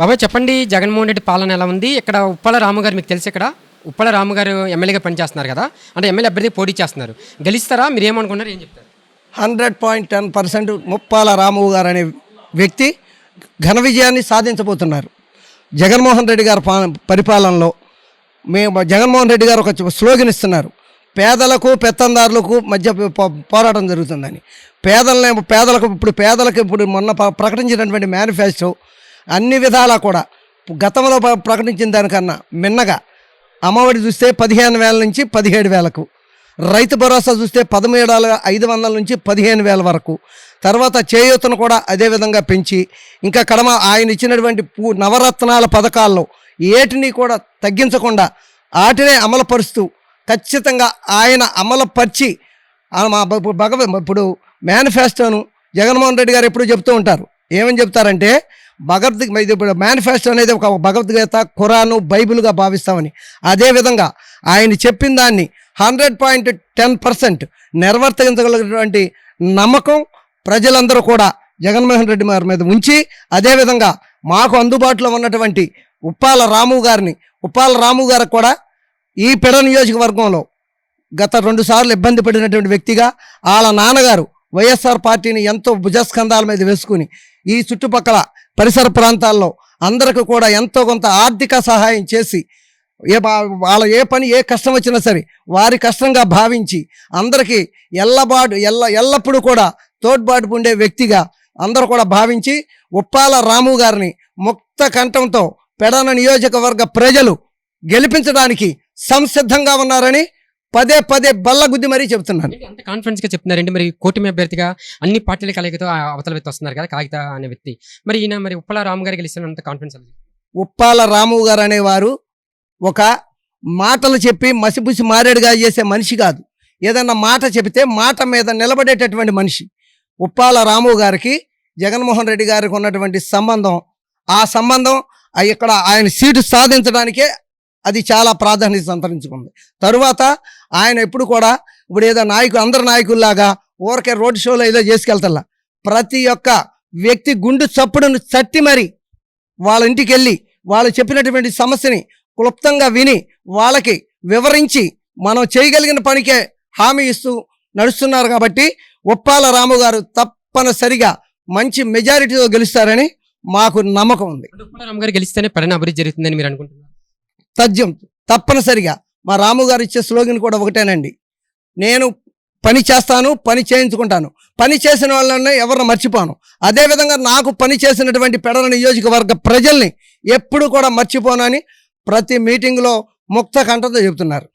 బాబాయ్ చెప్పండి జగన్మోహన్ రెడ్డి పాలన ఎలా ఉంది? ఇక్కడ ఉప్పల రాము గారు మీకు తెలుసు ఇక్కడ. ఉప్పల రాము గారు ఎమ్మెల్యేగా పనిచేస్తున్నారు కదా. అంటే ఎమ్మెల్యే అభ్యర్థి పోటీ చేస్తున్నారు. గెలుస్తారా? మీరు ఏమనుకున్నారు ఏం చెప్తారు? Hundred point ten percent Muppala Ramu garu అనే వ్యక్తి ఘన విజయాన్ని సాధించబోతున్నారు. జగన్మోహన్ రెడ్డి గారి పా- పరిపాలనలో మేము జగన్మోహన్ రెడ్డి గారు ఒక స్లోగన్ ఇస్తున్నారు. పేదలకు పెత్తందారులకు మధ్య పోరాటం జరుగుతుందని. పేదలనే పేదలకు ఇప్పుడు పేదలకు ఇప్పుడు మొన్న ప్రకటించినటువంటి మేనిఫెస్టో అన్ని విధాలా కూడా. గతంలో ప్రకటించిన దానికన్నా మిన్నగా అమ్మఒడి చూస్తే పదిహేను వేల నుంచి పదిహేడు వేలకు రైతు భరోసా చూస్తే పదమూడు ఐదు వందల నుంచి పదిహేను వేల వరకు తర్వాత చేయూతను కూడా అదే విధంగా పెంచి ఇంకా కడమ ఆయన ఇచ్చినటువంటి పూ నవరత్నాల పథకాల్లో ఏటిని కూడా తగ్గించకుండా వాటినే అమలుపరుస్తూ ఖచ్చితంగా ఆయన అమలుపరిచి ఆ మా భగవ ఇప్పుడు మేనిఫెస్టోను జగన్మోహన్ రెడ్డి గారు ఎప్పుడు చెప్తూ ఉంటారు. ఏమని చెప్తారంటే భగవద్గీత ఇప్పుడు మేనిఫెస్టో అనేది ఒక భగవద్గీత ఖురాను బైబిల్గా భావిస్తామని. అదేవిధంగా ఆయన చెప్పిన దాన్ని హండ్రెడ్ పాయింట్ టెన్ పర్సెంట్ నిర్వర్తించగలిగినటువంటి నమ్మకం ప్రజలందరూ కూడా జగన్మోహన్ రెడ్డి గారి మీద ఉంచి అదేవిధంగా మాకు అందుబాటులో ఉన్నటువంటి ఉప్పాల రాము గారిని ఉప్పాల రాము గారికి కూడా ఈ పెడ నియోజకవర్గంలో గత రెండు సార్లు ఇబ్బంది పడినటువంటి వ్యక్తిగా వాళ్ళ నాన్నగారు వైఎస్ఆర్ పార్టీని ఎంతో భుజస్కంధాల మీద వేసుకుని ఈ చుట్టుపక్కల పరిసర ప్రాంతాల్లో అందరికీ కూడా ఎంతో కొంత ఆర్థిక సహాయం చేసి ఏ బా- వాళ్ళ ఏ పని ఏ కష్టం వచ్చినా సరే వారి కష్టంగా భావించి అందరికీ ఎల్లబాటు ఎల్ల ఎల్లప్పుడూ కూడా తోడ్పాటు ఉండే వ్యక్తిగా అందరూ కూడా భావించి ఉప్పాల రాము గారిని ముక్త కంఠంతో పెడన నియోజకవర్గ ప్రజలు గెలిపించడానికి సంసిద్ధంగా ఉన్నారని పదే పదే బల్లగుద్ది మరీ చెప్తున్నాను అంత కాన్ఫిడెన్స్గా చెప్తున్నారండి. మరి కూటమి అభ్యర్థిగా అన్ని పార్టీల కలయికతో అవతల వ్యక్తి వస్తున్నారు కదా కాగిత అనే వ్యక్తి. మరి ఈయన మరి ఉప్పల రాము గారు గెలిస్తున్నంత కాన్ఫిడెన్స్ ఉప్పాల రాము గారు అనేవారు ఒక మాటలు చెప్పి మసిపుసి మారేడుగా చేసే మనిషి కాదు. ఏదన్నా మాట చెబితే మాట మీద నిలబడేటటువంటి మనిషి. ఉప్పాల రాము గారికి జగన్మోహన్ రెడ్డి గారికి ఉన్నటువంటి సంబంధం ఆ సంబంధం ఇక్కడ ఆయన సీటు సాధించడానికే అది చాలా ప్రాధాన్యత సంతరించుకుంది. తరువాత ఆయన ఎప్పుడు కూడా ఇప్పుడు ఏదో నాయకులు అందరు నాయకుల్లాగా ఊరికే రోడ్ షోలో ఏదో చేసుకెళ్తల్లా ప్రతి ఒక్క వ్యక్తి గుండు చప్పుడును చట్టి మరి వాళ్ళ ఇంటికి వెళ్ళి వాళ్ళు చెప్పినటువంటి సమస్యని క్లుప్తంగా విని వాళ్ళకి వివరించి మనం చేయగలిగిన పనికే హామీ ఇస్తూ నడుస్తున్నారు కాబట్టి ఉప్పాల రాము గారు తప్పనిసరిగా మంచి మెజారిటీతో గెలుస్తారని మాకు నమ్మకం ఉంది. గారు గెలిస్తేనే పడిన అభివృద్ధి జరుగుతుందని మీరు అనుకుంటున్నారు? తథ్యం తప్పనిసరిగా. మా రాము గారు ఇచ్చే స్లోగన్ కూడా ఒకటేనండి. నేను పని చేస్తాను పని చేయించుకుంటాను. పని చేసిన వాళ్ళని ఎవరిని మర్చిపోను. అదేవిధంగా నాకు పని చేసినటువంటి పెడల నియోజకవర్గ ప్రజల్ని ఎప్పుడు కూడా మర్చిపోనని ప్రతి మీటింగ్లో ముక్త కంఠంతో చెబుతున్నారు.